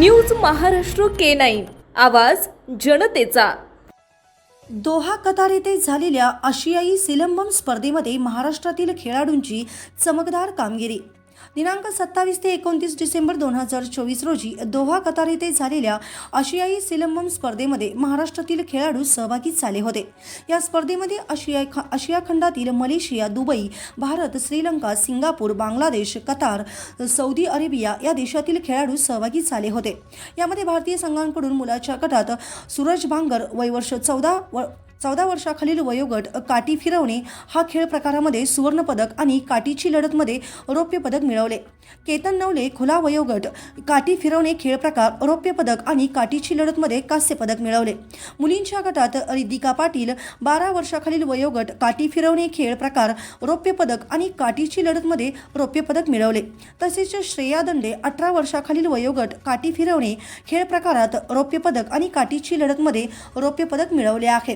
News Maharashtra K nine. आवाज जनतेचा. Doha Qatar येथे झालेल्या आशियाई सिलंबम स्पर्धेमध्ये महाराष्ट्रातील खेळाडूंची चमकदार कामगिरी. दिनांक सत्तावीस ते एकोणतीस डिसेंबर दोन हजार चोवीस रोजी दोहा कतार येथे झालेल्या आशियाई सिलंबम स्पर्धेमध्ये महाराष्ट्रातील खेळाडू सहभागी झाले होते. या स्पर्धेमध्ये आशिया ख आशिया खंडातील Malaysia Dubai Bharat Sri Lanka Singapore Bangladesh Qatar Saudi Arabia या देशातील खेळाडू सहभागी झाले होते. यामध्ये भारतीय संघांकडून मुलाच्या गटात सूरज भांगर वयवर्ष चौदा व चौदा वर्षाखालील वयोगट काठी फिरवणे हा खेळ प्रकारामध्ये सुवर्णपदक आणि काठीची लढतमध्ये रौप्य पदक मिळवले. केतन नवले खुला वयोगट काठी फिरवणे खेळ प्रकार रौप्य पदक आणि काठीची लढतमध्ये कांस्य पदक मिळवले. मुलींच्या गटात रिद्धिका पाटील बारा वर्षाखालील वयोगट काठी फिरवणे खेळ प्रकार रौप्य पदक आणि काठीची लढतमध्ये रौप्य पदक मिळवले. तसेच श्रेया दंडे अठरा वर्षाखालील वयोगट काठी फिरवणे खेळ प्रकारात रौप्य पदक आणि काठीची लढतमध्ये रौप्य पदक मिळवले आहे.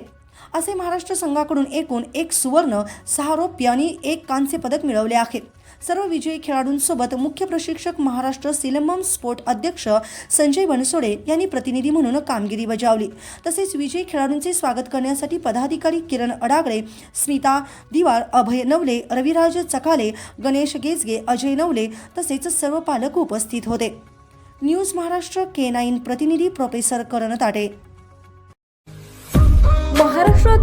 असे महाराष्ट्र संघाकडून एकूण एक सुवर्ण सहा रौप्य आणि एक कांस्य पदक मिळवले आहेत. सर्व विजयी खेळाडूंसोबत मुख्य प्रशिक्षक महाराष्ट्र सिलमम स्पोर्ट अध्यक्ष संजय बनसोडे यांनी प्रतिनिधी म्हणून कामगिरी बजावली. तसेच विजयी खेळाडूंचे स्वागत करण्यासाठी पदाधिकारी किरण अडागळे स्मिता दिवार अभय नवले रविराज चकाले गणेश गेजगे अजय नवले तसेच सर्व पालक उपस्थित होते. न्यूज महाराष्ट्र के नाईन प्रतिनिधी प्रोफेसर करण ताटे.